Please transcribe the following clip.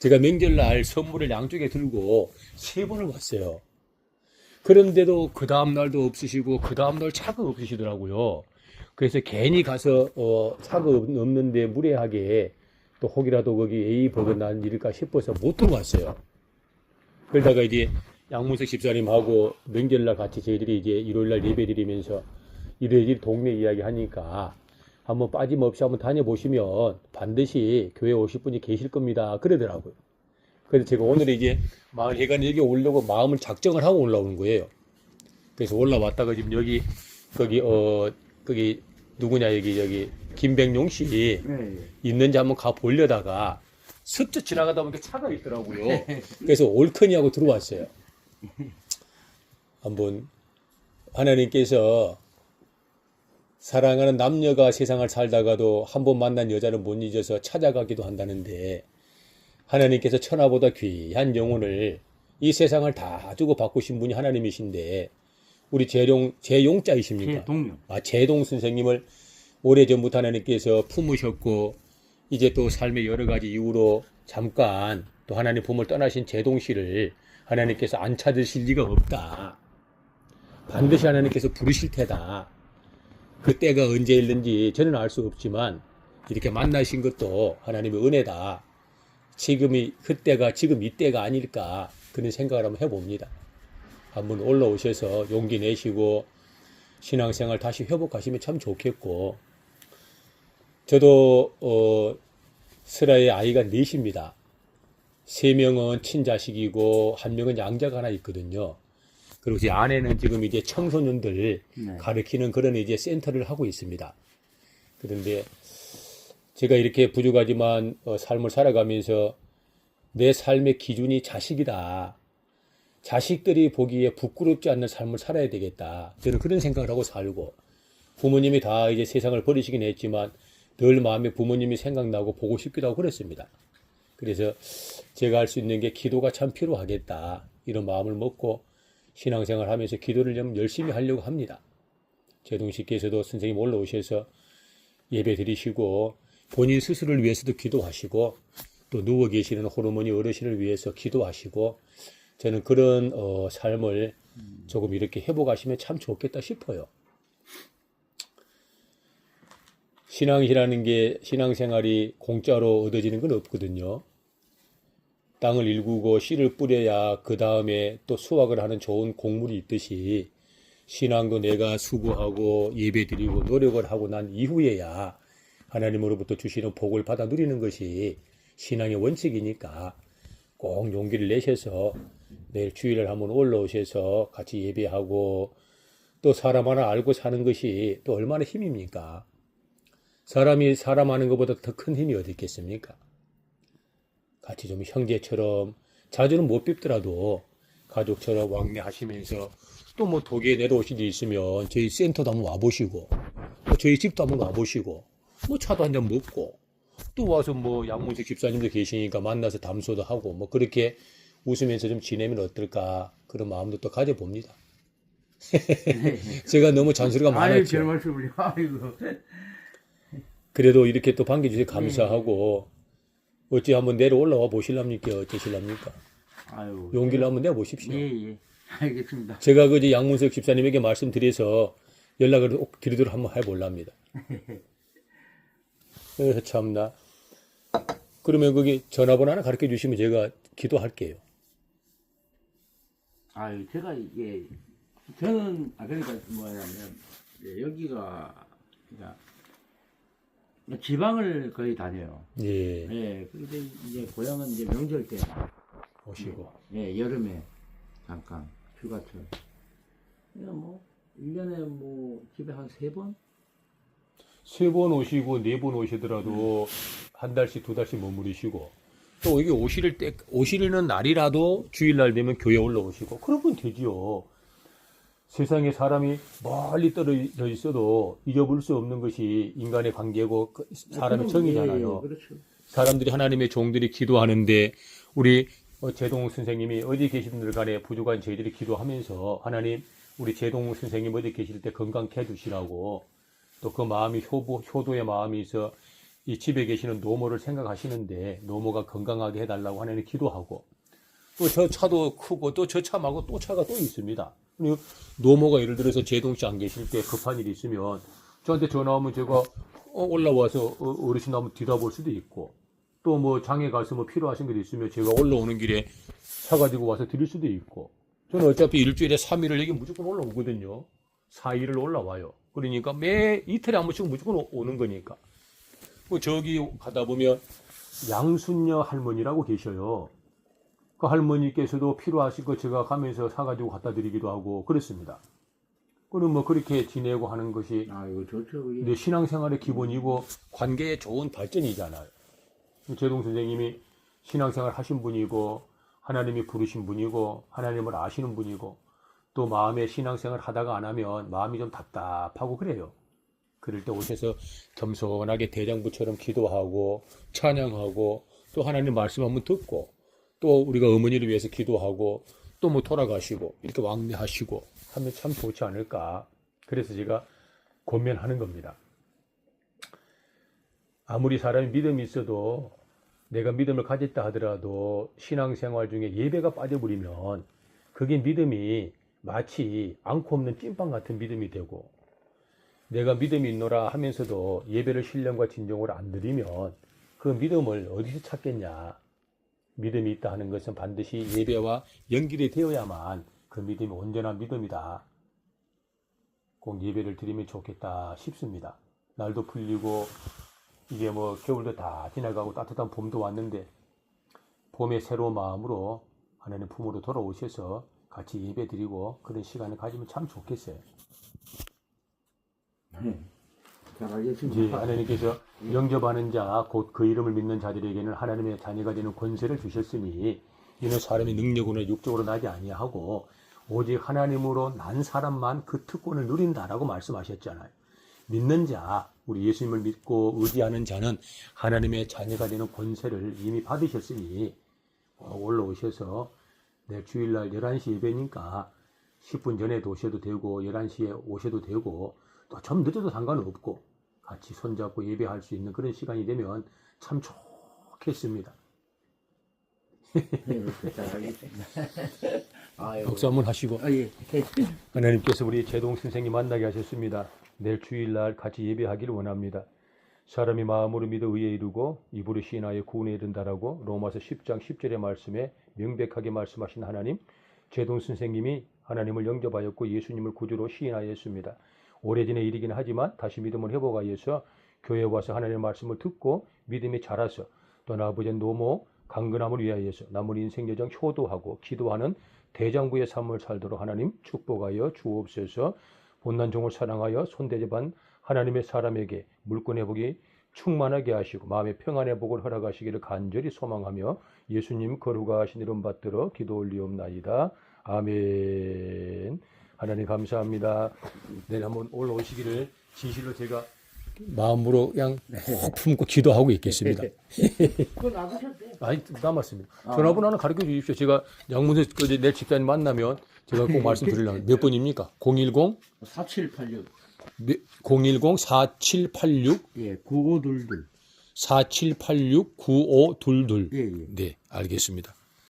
제가 명절날 선물을 양쪽에 들고 세 번을 왔어요. 그런데도 그 다음날도 없으시고 그 다음날 차가 없으시더라고요. 그래서 괜히 가서 어, 차가 없- 없는데 무례하게 또 혹이라도 거기 A 버그 난 일일까 싶어서 못 들어왔어요. 그러다가 이제 양문석 집사님하고 명절날 같이 저희들이 이제 일요일날 예배 드리면서 이래저래 동네 이야기 하니까 한번 빠짐없이 한번 다녀보시면 반드시 교회 오실 분이 계실 겁니다. 그러더라고요. 그래서 제가 오늘 이제 마을 회관 여기 오려고 마음을 작정을 하고 올라오는 거예요. 그래서 올라왔다가 지금 여기 거기 어 거기 누구냐 여기 여기 김백용 씨 예, 예. 있는지 한번 가 보려다가 스쳐 지나가다 보니까 차가 있더라고요. 그래서 옳거니 하고 들어왔어요. 한번 하나님께서 사랑하는 남녀가 세상을 살다가도 한 번 만난 여자를 못 잊어서 찾아가기도 한다는데 하나님께서 천하보다 귀한 영혼을 이 세상을 다 주고 바꾸신 분이 하나님이신데 우리 재용 재용자이십니까? 제 동료. 아, 제동 선생님을 오래 전부터 하나님께서 품으셨고, 이제 또 삶의 여러 가지 이유로 잠깐 또 하나님 품을 떠나신 제동 씨를 하나님께서 안 찾으실 리가 없다. 반드시 하나님께서 부르실 테다. 그 때가 언제일는지 저는 알 수 없지만, 이렇게 만나신 것도 하나님의 은혜다. 지금이, 그때가 지금 이때가 아닐까. 그런 생각을 한번 해봅니다. 한번 올라오셔서 용기 내시고, 신앙생활 다시 회복하시면 참 좋겠고 저도 어, 슬아의 아이가 넷입니다. 세 명은 친자식이고 한 명은 양자가 하나 있거든요. 그리고 제 아내는 지금 이제 청소년들 네. 가르치는 그런 이제 센터를 하고 있습니다. 그런데 제가 이렇게 부족하지만 어, 삶을 살아가면서 내 삶의 기준이 자식이다. 자식들이 보기에 부끄럽지 않는 삶을 살아야 되겠다. 저는 그런 생각을 하고 살고 부모님이 다 이제 세상을 버리시긴 했지만 늘 마음에 부모님이 생각나고 보고 싶기도 하고 그랬습니다. 그래서 제가 할 수 있는 게 기도가 참 필요하겠다. 이런 마음을 먹고 신앙생활 하면서 기도를 좀 열심히 하려고 합니다. 제동씨께서도 선생님 올라오셔서 예배 드리시고 본인 스스로를 위해서도 기도하시고 또 누워 계시는 호르몬이 어르신을 위해서 기도하시고 저는 그런 어, 삶을 조금 이렇게 회복하시면 참 좋겠다 싶어요. 신앙이라는 게 신앙생활이 공짜로 얻어지는 건 없거든요. 땅을 일구고 씨를 뿌려야 그 다음에 또 수확을 하는 좋은 곡물이 있듯이 신앙도 내가 수고하고 예배드리고 노력을 하고 난 이후에야 하나님으로부터 주시는 복을 받아 누리는 것이 신앙의 원칙이니까 꼭 용기를 내셔서 내일 주일날 한번 올라오셔서 같이 예배하고 또 사람 하나 알고 사는 것이 또 얼마나 힘입니까? 사람이 사람 하는 것보다 더 큰 힘이 어디 있겠습니까? 같이 좀 형제처럼 자주는 못 뵙더라도 가족처럼 왕래하시면서 또 뭐 독일에 내려오신 일 있으면 저희 센터도 한번 와보시고 또 저희 집도 한번 와보시고 뭐 차도 한 잔 먹고 또 와서 뭐 양문식 집사님도 계시니까 만나서 담소도 하고 뭐 그렇게 웃으면서 좀 지내면 어떨까 그런 마음도 또 가져봅니다. 제가 너무 잔소리가 아유, 많았죠. 아이고. 그래도 이렇게 또 반겨주셔서 감사하고 어찌 한번 내려 올라와 보실랍니까? 어쩌실랍니까? 아유. 용기를 한번 내보십시오. 예, 예. 알겠습니다. 제가 그저 양문석 집사님에게 말씀드려서 연락을 꼭 드리도록 한번 해볼랍니다. 에, 참나. 그러면 거기 전화번호 하나 가르쳐 주시면 제가 기도할게요. 아유, 제가 이게 저는 아 그러니까 뭐냐면 예, 여기가 그러니까 지방을 거의 다녀요. 예, 예. 근데 이제 고향은 이제 명절 때, 오시고. 예, 여름에 잠깐 휴가철. 그냥 뭐 1년에 뭐 집에 한 세 번? 세 번 오시고 네 번 오시더라도 한 달씩 두 달씩 머무르시고 또 여기 오실 때 오시는 날이라도 주일날 되면 교회 올라오시고 그러면 되지요. 세상에 사람이 멀리 떨어져 있어도 잊어볼 수 없는 것이 인간의 관계고 그 사람의 정이잖아요. 예, 그렇죠. 사람들이 하나님의 종들이 기도하는데 우리 어, 제동 선생님이 어디 계시든 간에 부족한 저희들이 기도하면서 하나님 우리 제동 선생님 어디 계실 때 건강케 해주시라고 또 그 마음이 효도, 효도의 마음이 있어 이 집에 계시는 노모를 생각하시는데 노모가 건강하게 해달라고 하나님 기도하고 또 저 차도 크고 또 저 차 말고 또 차가 또 있습니다. 노모가 예를 들어서 제동 씨 안 계실 때 급한 일이 있으면 저한테 전화 오면 제가 어, 올라와서 어, 어르신 한번 뒤다볼 수도 있고 또 뭐 장에 가서 뭐 필요하신 게 있으면 제가 올라오는 길에 사가지고 와서 드릴 수도 있고 저는 어차피 일주일에 3일을 여기 무조건 올라오거든요. 4일을 올라와요. 그러니까 매 이틀에 한 번씩 무조건 오- 오는 거니까. 뭐 저기 가다 보면 양순녀 할머니라고 계셔요. 그 할머니께서도 필요하신 거 제가 가면서 사가지고 갖다 드리기도 하고 그랬습니다. 그럼 뭐 그렇게 지내고 하는 것이 아 이거 좋죠. 내 신앙생활의 기본이고 관계의 좋은 발전이잖아요. 제동 선생님이 신앙생활 하신 분이고 하나님이 부르신 분이고 하나님을 아시는 분이고 또 마음에 신앙생활 하다가 안 하면 마음이 좀 답답하고 그래요. 그럴 때 오셔서 겸손하게 대장부처럼 기도하고 찬양하고 또 하나님 말씀 한번 듣고 또 우리가 어머니를 위해서 기도하고 또 뭐 돌아가시고 이렇게 왕래하시고 하면 참 좋지 않을까. 그래서 제가 권면하는 겁니다. 아무리 사람이 믿음이 있어도 내가 믿음을 가졌다 하더라도 신앙생활 중에 예배가 빠져버리면 그게 믿음이 마치 않고 없는 찐빵 같은 믿음이 되고 내가 믿음이 있노라 하면서도 예배를 신령과 진정으로 안 드리면 그 믿음을 어디서 찾겠냐. 믿음이 있다 하는 것은 반드시 예배와 연결이 되어야만 그 믿음이 온전한 믿음이다. 꼭 예배를 드리면 좋겠다 싶습니다. 날도 풀리고 이제 뭐 겨울도 다 지나가고 따뜻한 봄도 왔는데 봄의 새로운 마음으로 하나님 품으로 돌아오셔서 같이 예배 드리고 그런 시간을 가지면 참 좋겠어요. 네. 알겠습니다. 하나님께서 영접하는 자, 곧 그 이름을 믿는 자들에게는 하나님의 자녀가 되는 권세를 주셨으니 이는 사람의 능력으로 육적으로 나지 아니하고 오직 하나님으로 난 사람만 그 특권을 누린다라고 말씀하셨잖아요. 믿는 자, 우리 예수님을 믿고 의지하는 자는 하나님의 자녀가 되는 권세를 이미 받으셨으니 어, 올라오셔서 내일 주일날 11시 예배니까 10분 전에 오셔도 되고 11시에 오셔도 되고 또 좀 늦어도 상관없고 같이 손잡고 예배할 수 있는 그런 시간이 되면 참 좋겠습니다. 박수 한번 하시고 아 예. 하나님께서 우리 제동 선생님 만나게 하셨습니다. 내일 주일날 같이 예배하기를 원합니다. 사람이 마음으로 믿어 의에 이르고 입으로 시인하여 구원에 이른다라고 로마서 10장 10절의 말씀에 명백하게 말씀하신 하나님, 제동 선생님이 하나님을 영접하였고 예수님을 구주로 시인하였습니다. 오래전의 일이긴 하지만 다시 믿음을 회복하여서 교회에 와서 하나님의 말씀을 듣고 믿음이 자라서 또 나아버지 노모 강건함을 위하여서 남은 인생 여정 효도하고 기도하는 대장부의 삶을 살도록 하나님 축복하여 주옵소서 본난 종을 사랑하여 손대접한 하나님의 사람에게 물권의 복이 충만하게 하시고 마음의 평안의 복을 허락하시기를 간절히 소망하며 예수님 거룩하신 이름 받들어 기도 올리옵나이다. 아멘. 하나님 감사합니다. 내일 한번 올라오시기를 진실로 제가 마음으로 그냥 푹 품고 기도하고 있겠습니다. 그거 놔두셨대. 아니 남았습니다. 전화번호 하나 가르쳐 주십시오. 제가 양문서 그 이제 내일 집사님 만나면 제가 꼭 말씀드리려고 몇 번입니까? 010 4786. 010 4786 예, 9522. 4786 9522 예, 예. 네, 알겠습니다.